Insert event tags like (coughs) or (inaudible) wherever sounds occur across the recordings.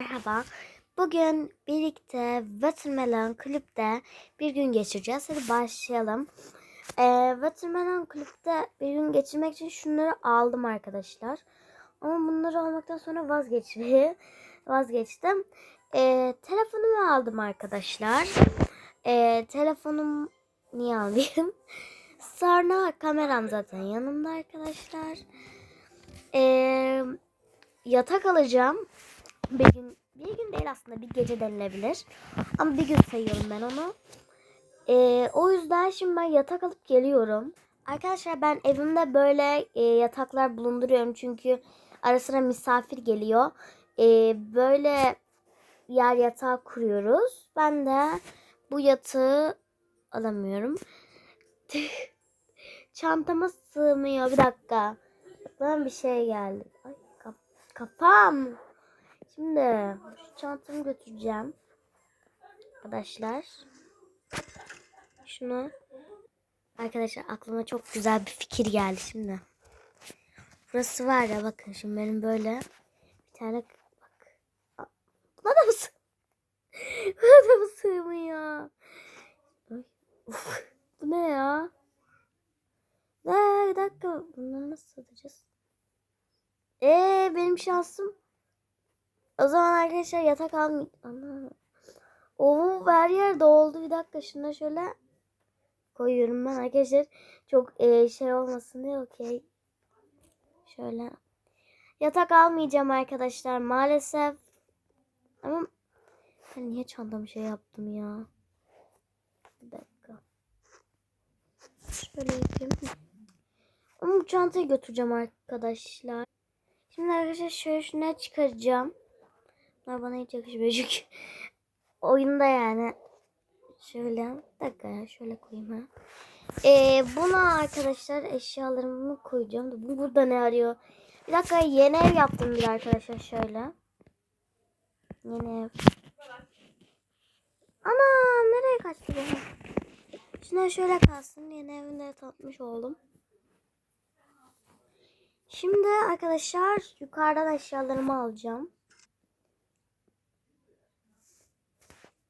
Merhaba. Bugün birlikte Watermelon Kulüp'te bir gün geçireceğiz. Hadi başlayalım. Ee, Watermelon Kulüp'te bir gün geçirmek için şunları aldım arkadaşlar. Ama bunları almaktan sonra vazgeçmeyi (laughs) vazgeçtim. Ee, telefonumu aldım arkadaşlar. Ee, telefonum niye alayım? Sonra (laughs) kameram zaten yanımda arkadaşlar. Ee, yatak alacağım. Bir gün, bir gün değil aslında bir gece denilebilir. Ama bir gün sayıyorum ben onu. Ee, o yüzden şimdi ben yatak alıp geliyorum. Arkadaşlar ben evimde böyle e, yataklar bulunduruyorum. Çünkü ara sıra misafir geliyor. Ee, böyle yer yatağı kuruyoruz. Ben de bu yatağı alamıyorum. (laughs) Çantama sığmıyor. Bir dakika. Bana bir şey geldi. Ay kaf- kafam. Şimdi şu çantamı götüreceğim. Arkadaşlar. Şunu. Arkadaşlar aklıma çok güzel bir fikir geldi şimdi. Burası var ya bakın şimdi benim böyle bir tane bak. Buna da mı (laughs) Buna da mı sığmıyor? Bu ne ya? Ne bir dakika. Bunları nasıl satacağız? Ee benim şansım o zaman arkadaşlar yatak almayacağım. Ana. Oo her yer doldu. Bir dakika şuna şöyle koyuyorum ben arkadaşlar. Çok e, şey olmasın diye okey. Şöyle. Yatak almayacağım arkadaşlar maalesef. Ama ben niye çantamı şey yaptım ya? Bir dakika. Şöyle yapayım. Ama bu çantayı götüreceğim arkadaşlar. Şimdi arkadaşlar şöyle şuna çıkaracağım. Bunlar bana hiç yakışmıyor çünkü (laughs) oyunda yani. Şöyle dakika ya şöyle koyayım ha. Ee, buna arkadaşlar eşyalarımı koyacağım. Bu burada ne arıyor? Bir dakika yeni ev yaptım bir arkadaşlar şöyle. Yeni ev. Ana nereye kaçtı bu? Şuna şöyle kalsın. Yeni evinde tatmış oldum. Şimdi arkadaşlar yukarıdan eşyalarımı alacağım.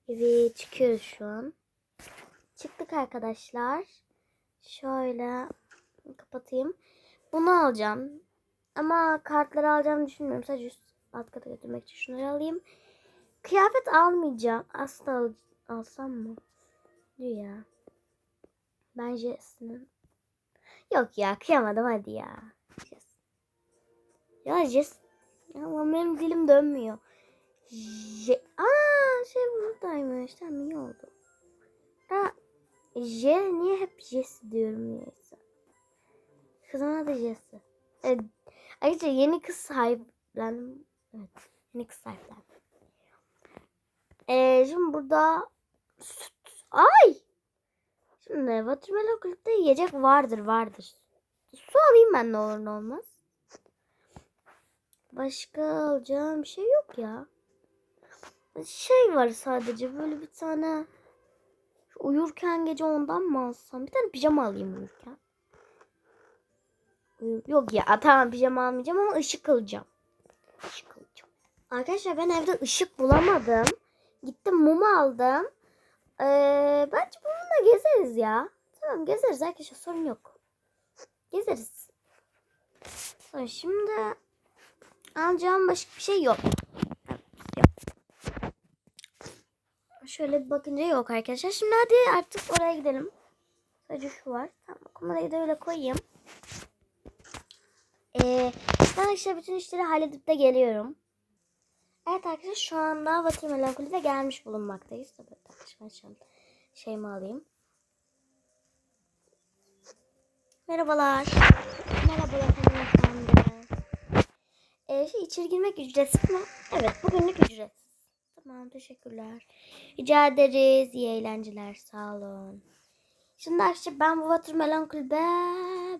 Evet çıkıyoruz şu an. Çıktık arkadaşlar. Şöyle kapatayım. Bunu alacağım. Ama kartları alacağımı düşünmüyorum. Sadece üst alt kata götürmek için şunları alayım. Kıyafet almayacağım. Aslında al, alsam mı? Ya. Ben Jess'in. Yok ya kıyamadım hadi ya. Jess. Ya Jess. Ama benim dilim dönmüyor. J Aa şey buradaymış. Tamam iyi oldu. Aa, J niye hep Jess diyorum niyeyse. Kızın adı Jess. Evet. Ayrıca yeni kız sahiplendim. Evet. Yeni kız sahiplendim. Ee, şimdi burada süt. Ay! Şimdi Watermelon Kulüp'te yiyecek vardır vardır. Su alayım ben ne olur ne olmaz. Başka alacağım bir şey yok ya şey var sadece böyle bir tane uyurken gece ondan mı alsam? Bir tane pijama alayım uyurken. Uyur- Yok ya tamam pijama almayacağım ama ışık alacağım. Işık alacağım. Arkadaşlar ben evde ışık bulamadım. Gittim mum aldım. Ee, bence bununla gezeriz ya. Tamam gezeriz arkadaşlar sorun yok. Gezeriz. Sonra şimdi alacağım başka bir şey yok. Şöyle bir bakınca yok arkadaşlar. Şimdi hadi artık oraya gidelim. Sadece şu var. Tamam kumandayı da öyle koyayım. Ee, ben işte bütün işleri halledip de geliyorum. Evet arkadaşlar şu anda Watermelon Kulü'de gelmiş bulunmaktayız. Tabii ben an şeyimi alayım. Merhabalar. Merhabalar hanımefendi. Ee, şey içeri girmek ücretsiz mi? Evet bugünlük ücretsiz. Tamam teşekkürler. Rica ederiz. İyi eğlenceler. Sağ olun. Şimdi arkadaşlar ben bu Watermelon Kulübe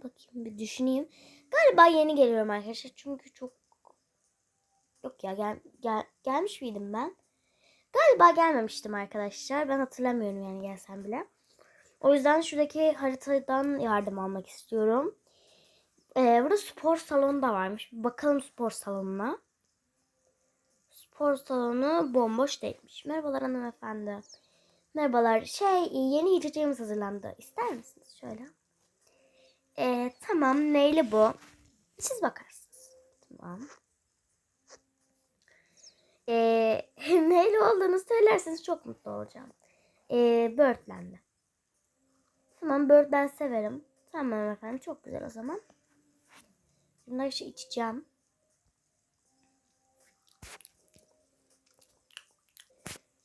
bakayım bir düşüneyim. Galiba yeni geliyorum arkadaşlar. Çünkü çok yok ya gel, gel, gelmiş miydim ben? Galiba gelmemiştim arkadaşlar. Ben hatırlamıyorum yani gelsem bile. O yüzden şuradaki haritadan yardım almak istiyorum. Ee, burada spor salonu da varmış. Bakalım spor salonuna. Spor salonu bomboş değilmiş. Merhabalar hanımefendi. Merhabalar. Şey yeni içeceğimiz hazırlandı. İster misiniz? Şöyle. Ee, tamam neyli bu? Siz bakarsınız. Tamam. Ee, (laughs) neyle olduğunu söylerseniz çok mutlu olacağım. Ee, Birdland'de. Tamam Birdland severim. Tamam efendim çok güzel o zaman. Bunları şey içeceğim.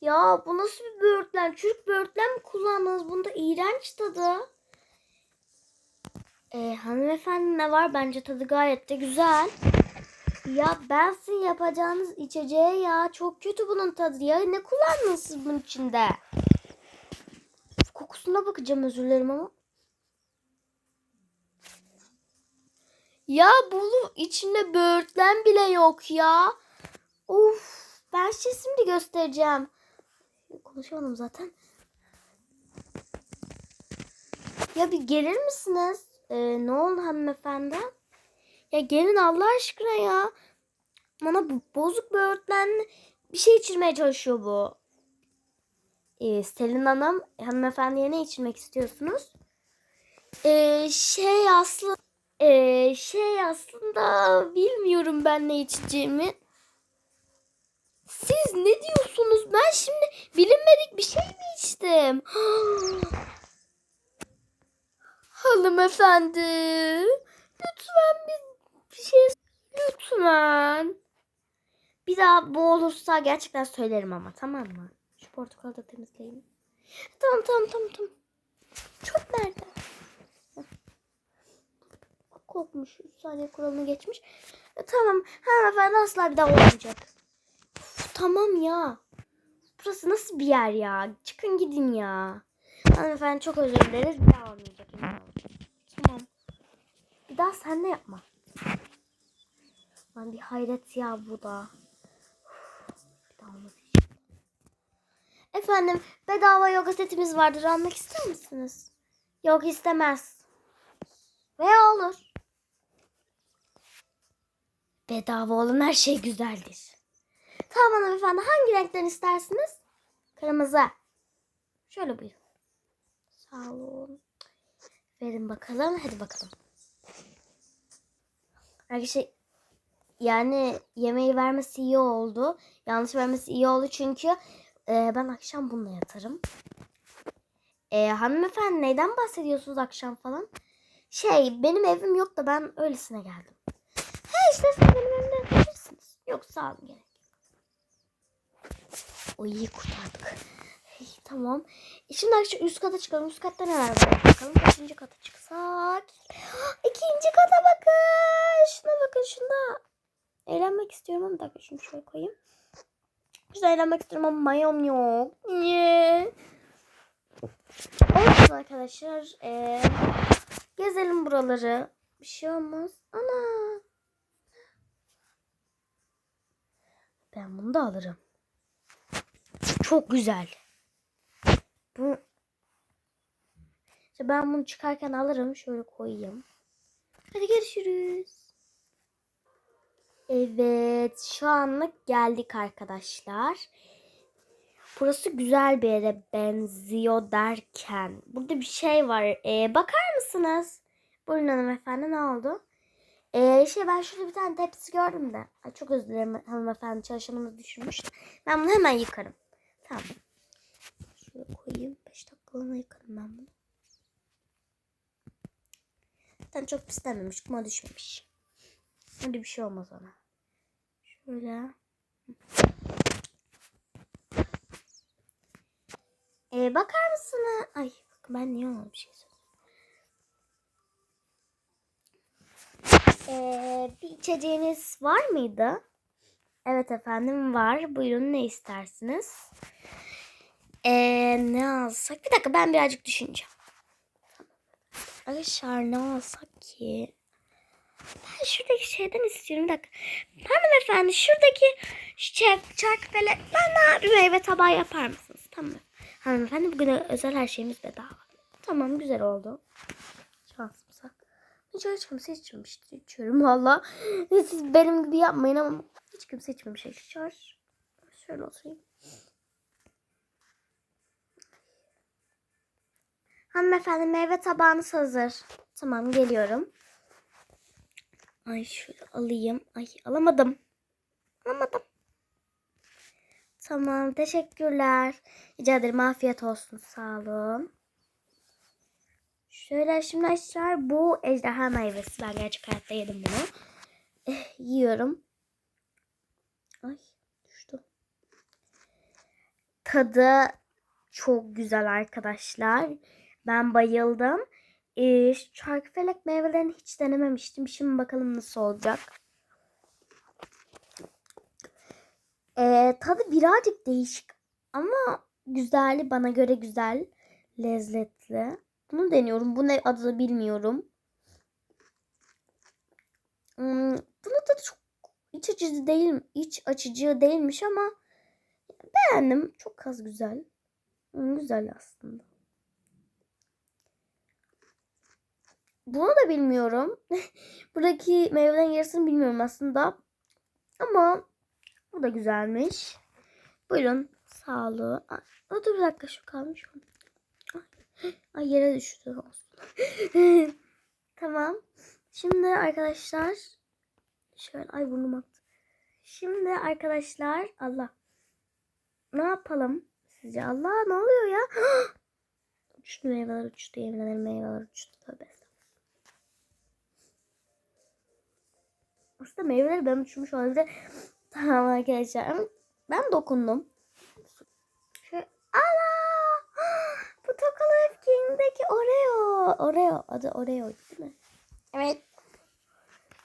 Ya bu nasıl bir böğürtlen? Çürük böğürtlen mi kullandınız? Bunda iğrenç tadı. Ee, hanımefendi ne var? Bence tadı gayet de güzel. Ya ben sizin yapacağınız içeceğe ya. Çok kötü bunun tadı ya. Ne kullandınız siz bunun içinde? Kokusuna bakacağım özür dilerim ama. Ya bunun içinde böğürtlen bile yok ya. Of ben size şimdi göstereceğim. Konuşamadım zaten. Ya bir gelir misiniz? Ee, ne oldu hanımefendi? Ya gelin Allah aşkına ya. Bana bu bozuk böğürtlenli bir şey içirmeye çalışıyor bu. Ee, Selin Hanım, hanımefendiye ne içirmek istiyorsunuz? Ee, şey aslı ee, şey aslında bilmiyorum ben ne içeceğimi. Siz ne diyorsunuz? Ben şimdi bilinmedik bir şey mi içtim? (gasps) Hanımefendi. Lütfen bir, bir şey lütfen. Bir daha bu olursa gerçekten söylerim ama tamam mı? Şu portakalı da temizleyin. Tamam tamam tamam tamam. Çok nerede? Kokmuş. 3 saniye kuralını geçmiş. E, tamam. Hanımefendi asla bir daha olmayacak. Tamam ya. Burası nasıl bir yer ya? Çıkın gidin ya. Hanımefendi çok özür dileriz. Bir daha olmayacak. Tamam. Bir daha sen de yapma. Lan bir hayret ya bu da. Bir daha olmaz. Efendim bedava yoga setimiz vardır. Almak ister misiniz? Yok istemez. Veya olur. Bedava olan her şey güzeldir. Tamam hanımefendi hangi renkten istersiniz? Kırmızı. Şöyle buyurun. Sağ olun. Verin bakalım. Hadi bakalım. Arkadaşlar yani yemeği vermesi iyi oldu. Yanlış vermesi iyi oldu çünkü e, ben akşam bununla yatarım. E, hanımefendi neyden bahsediyorsunuz akşam falan? Şey benim evim yok da ben öylesine geldim. He işte siz benim evimde yatabilirsiniz. Yok sağ olun gerek. O iyi kurtardık. Hey, tamam. E şimdi arkadaşlar üst kata çıkalım. Üst katta neler var? Bakalım kaçıncı kata çıksak. (gasps) İkinci kata bakın. Şuna bakın şuna. Eğlenmek istiyorum ama dakika şunu şöyle koyayım. Güzel eğlenmek istiyorum ama mayom yok. Niye? Olsun arkadaşlar. Ee, gezelim buraları. Bir şey olmaz. Ana. Ben bunu da alırım. Çok güzel. Bu işte ben bunu çıkarken alırım. Şöyle koyayım. Hadi görüşürüz. Evet, şu anlık geldik arkadaşlar. Burası güzel bir yere benziyor derken. Burada bir şey var. Ee, bakar mısınız? Buyurun hanımefendi ne oldu? Ee, şey ben şurada bir tane tepsi gördüm de. Ay, çok özür dilerim hanımefendi çalışanımız düşürmüş. Ben bunu hemen yıkarım. Tamam. Şöyle koyayım. 5 dakikalığına yıkarım ben bunu. Zaten çok pislenmemiş. Kuma düşmemiş. Öyle bir şey olmaz ona. Şöyle. Ee, bakar mısın? Ay bak ben niye ona bir şey söyledim. Ee, bir içeceğiniz var mıydı? Evet efendim var. Buyurun ne istersiniz? Ee, ne alsak? Bir dakika ben birazcık düşüneceğim. Arkadaşlar ne alsak ki? Ben şuradaki şeyden istiyorum. Bir dakika. Hanımefendi şuradaki çiçek, çark böyle bana bir meyve tabağı yapar mısınız? Tamam. Hanımefendi bugün özel her şeyimiz bedava. Tamam güzel oldu. Şansımıza. Hiç hiç kimse içmemişti. İçiyorum valla. Siz benim gibi yapmayın ama hiç kimse içmemiş. Şöyle oturayım. Hanımefendi meyve tabağınız hazır. Tamam geliyorum. Ay şöyle alayım. Ay alamadım. Alamadım. Tamam teşekkürler. Rica ederim afiyet olsun sağ olun. Şöyle şimdi arkadaşlar bu ejderha meyvesi. Ben gerçek hayatta yedim bunu. Eh, yiyorum. Ay düştü. Tadı çok güzel arkadaşlar. Ben bayıldım. Ee, çarkıfelek meyvelerini hiç denememiştim. Şimdi bakalım nasıl olacak. Ee, tadı birazcık değişik ama güzel. Bana göre güzel. Lezzetli. Bunu deniyorum. Bu ne adı bilmiyorum. Hmm, bunun tadı çok iç açıcı değil, iç açıcı değilmiş ama beğendim. Çok az güzel. Hmm, güzel aslında. Bunu da bilmiyorum. (laughs) Buradaki meyvelerin yarısını bilmiyorum aslında. Ama bu da güzelmiş. Buyurun. Sağlığı. Ay, dur bir dakika şu kalmış. (gasps) Ay, yere düştü (laughs) tamam. Şimdi arkadaşlar şöyle ay burnum aktı. Şimdi arkadaşlar Allah. Ne yapalım sizce? Allah ne oluyor ya? (gasps) uçtu meyveler uçtu yemin meyveler uçtu. Tövbe Aslında meyveleri ben uçmuş olabilir. (laughs) Tamam arkadaşlar. Ben dokundum. Şöyle, ana! (gasps) Bu Tokalife King'deki Oreo. Oreo. Adı Oreo değil mi? Evet.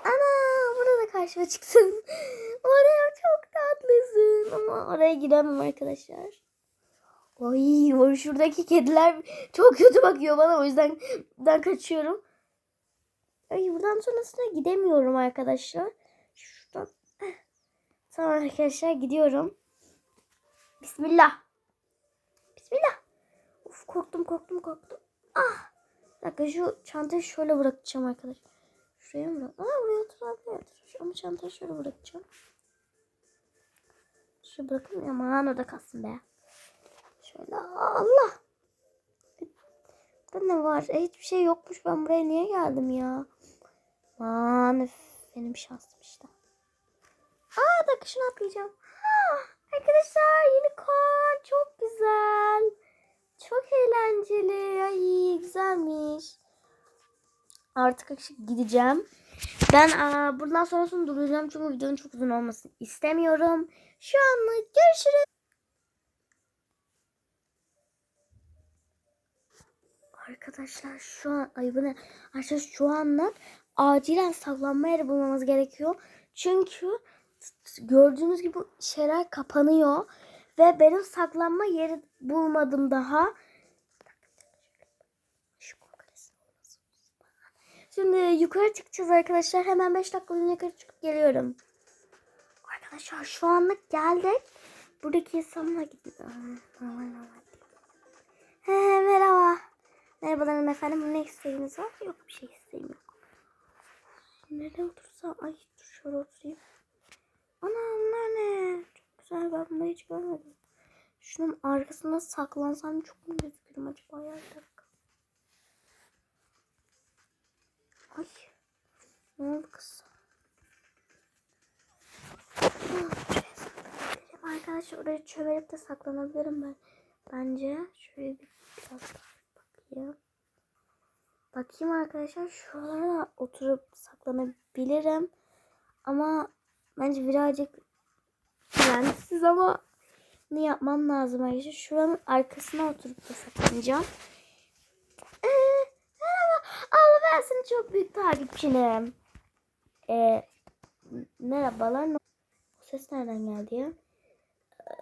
Ana! Burada karşıma çıksın. (laughs) Oreo çok tatlısın. Ama oraya giremem arkadaşlar. Ay şuradaki kediler çok kötü bakıyor bana o yüzden ben kaçıyorum. Ay buradan sonrasına gidemiyorum arkadaşlar. Şuradan. Tamam arkadaşlar gidiyorum. Bismillah. Bismillah. Uf korktum korktum korktum. Ah. Bir dakika şu çantayı şöyle bırakacağım arkadaşlar. Şuraya mı? Aa buraya oturabilir. Ama çantayı şöyle bırakacağım. Şöyle bırakayım aman orada kalsın be. Şöyle Allah. Burada ne var? E, hiçbir şey yokmuş. Ben buraya niye geldim ya? Aman öf, benim şansım işte. Aa da kışın atlayacağım. Ha, arkadaşlar unicorn çok güzel. Çok eğlenceli. Ay güzelmiş. Artık gideceğim. Ben aa, bundan sonrasını duracağım çünkü videonun çok uzun olmasını istemiyorum. Şu anlık görüşürüz. Arkadaşlar şu an ay bu ne? Arkadaşlar şu anlık acilen saklanma yeri bulmamız gerekiyor. Çünkü gördüğünüz gibi şeyler kapanıyor. Ve benim saklanma yeri bulmadım daha. Şimdi yukarı çıkacağız arkadaşlar. Hemen 5 dakika yukarı çıkıp geliyorum. Arkadaşlar şu anlık geldik. Buradaki insanlar gidiyor. He, merhaba. Merhabalar efendim. Ne isteğiniz var? Yok bir şey isteğim. Nereye otursam? Ay dur şöyle oturayım. Ana onlar ne? Çok güzel ben bunu hiç görmedim. Şunun arkasında saklansam çok mu gözükürüm acaba ya? Ay. Ne oldu kız? Arkadaşlar oraya çömelip de saklanabilirim ben. Bence şöyle bir biraz daha bakayım. Bakayım arkadaşlar şuralara oturup saklanabilirim. Ama bence birazcık güvensiz ama ne yapmam lazım arkadaşlar. Şuranın arkasına oturup da saklanacağım. Ee, merhaba. Allah ben senin çok büyük takipçinim. Ee, merhabalar. O ses nereden geldi ya? Ee,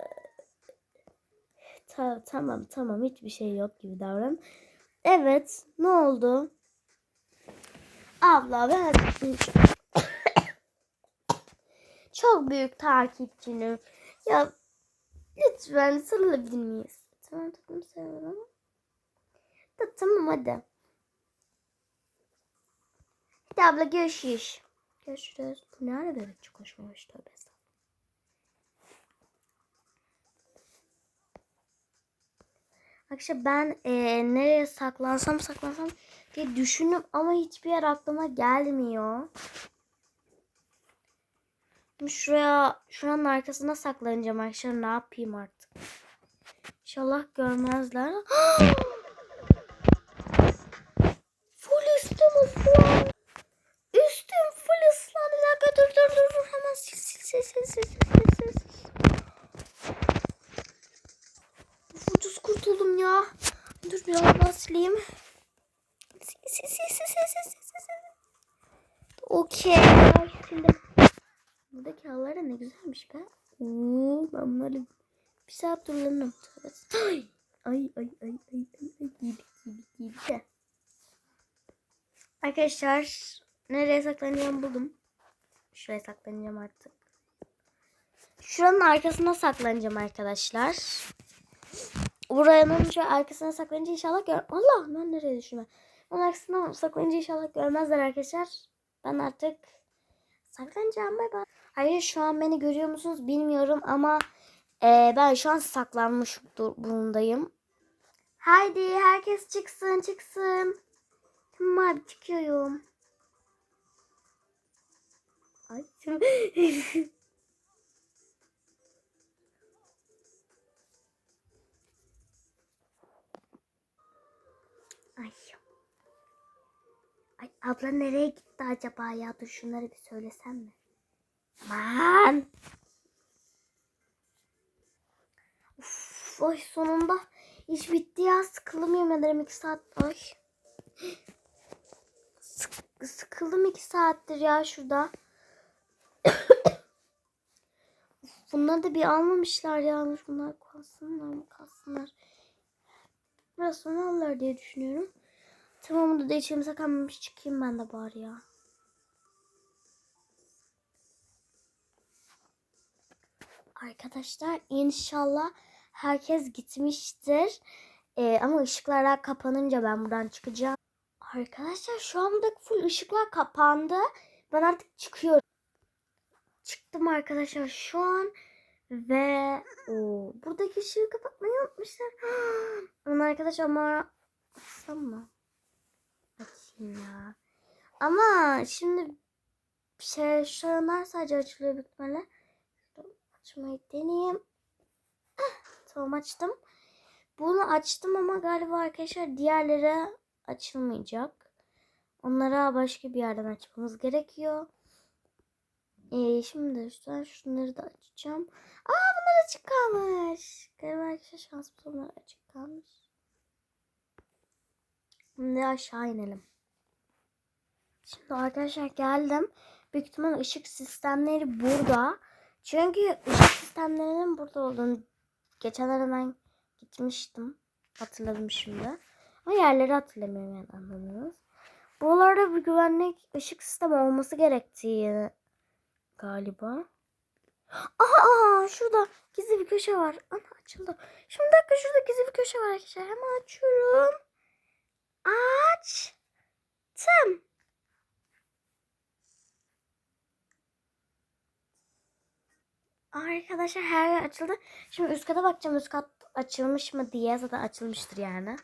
ta tamam tamam hiçbir şey yok gibi davran. Evet. Ne oldu? Abla ben (coughs) çok büyük takipçinim. Ya lütfen sarılabilir miyiz? Tamam tamam sarılalım. Da, tamam hadi. Hadi abla görüşürüz. Görüşürüz. Bu ne ara böyle çok hoşuma tövbe Arkadaşlar ben e, nereye saklansam saklansam diye düşündüm ama hiçbir yer aklıma gelmiyor. Şimdi Şuraya, şuranın arkasına saklanacağım arkadaşlar. Ne yapayım artık? İnşallah görmezler. (gasps) Oo, ben bunları bir saat durulanım. Ay ay ay ay ay ay ay giydik de. Arkadaşlar nereye saklanacağımı buldum. Şuraya saklanacağım artık. Şuranın arkasına saklanacağım arkadaşlar. Buranın şu arkasına saklanınca inşallah gör... Allah ben nereye düştüm? Onun arkasına saklanınca inşallah görmezler arkadaşlar. Ben artık saklanacağım. Bay bay. Hayır şu an beni görüyor musunuz bilmiyorum ama e, ben şu an saklanmış dur- bulundayım. Haydi herkes çıksın çıksın. Tamam abi çıkıyorum. Ay. (laughs) Ay. Ay abla nereye gitti acaba ya? Dur şunları bir söylesem mi? Aman. Uf, ay sonunda iş bitti ya. Sıkıldım yemin ederim iki saat. Ay. Sık- sıkıldım iki saattir ya şurada. Bunları da bir almamışlar ya. Bunlar kalsınlar mı kalsınlar. Biraz sonra alırlar diye düşünüyorum. Tamam da içimize kalmamış çıkayım ben de bari ya. Arkadaşlar inşallah herkes gitmiştir. Ee, ama ışıklar kapanınca ben buradan çıkacağım. Arkadaşlar şu anda full ışıklar kapandı. Ben artık çıkıyorum. Çıktım arkadaşlar şu an. Ve o buradaki ışığı kapatmayı unutmuşlar. (gasps) Ama arkadaşlar ama mı? Açayım ya. Ama şimdi şey şu anlar sadece açılıyor ihtimalle. Açmayı deneyeyim. Ah, tamam açtım. Bunu açtım ama galiba arkadaşlar diğerleri açılmayacak. Onlara başka bir yerden açmamız gerekiyor. Ee, şimdi üstten şunları da açacağım. Aa bunlar açık kalmış. Galiba arkadaşlar şansımız onlar açık kalmış. Şimdi aşağı inelim. Şimdi arkadaşlar geldim. Büyük ışık sistemleri burada. Çünkü ışık sistemlerinin burada olduğunu geçenlerde ben gitmiştim. Hatırladım şimdi. Ama yerleri hatırlamıyorum yani anladınız. Buralarda bir güvenlik ışık sistemi olması gerektiği galiba. Aha, aha şurada gizli bir köşe var. Ana açıldı. Şimdi dakika şurada gizli bir köşe var arkadaşlar. Hemen açıyorum. Açtım. Arkadaşlar her yer açıldı. Şimdi üst kata bakacağım üst kat açılmış mı diye. Zaten açılmıştır yani.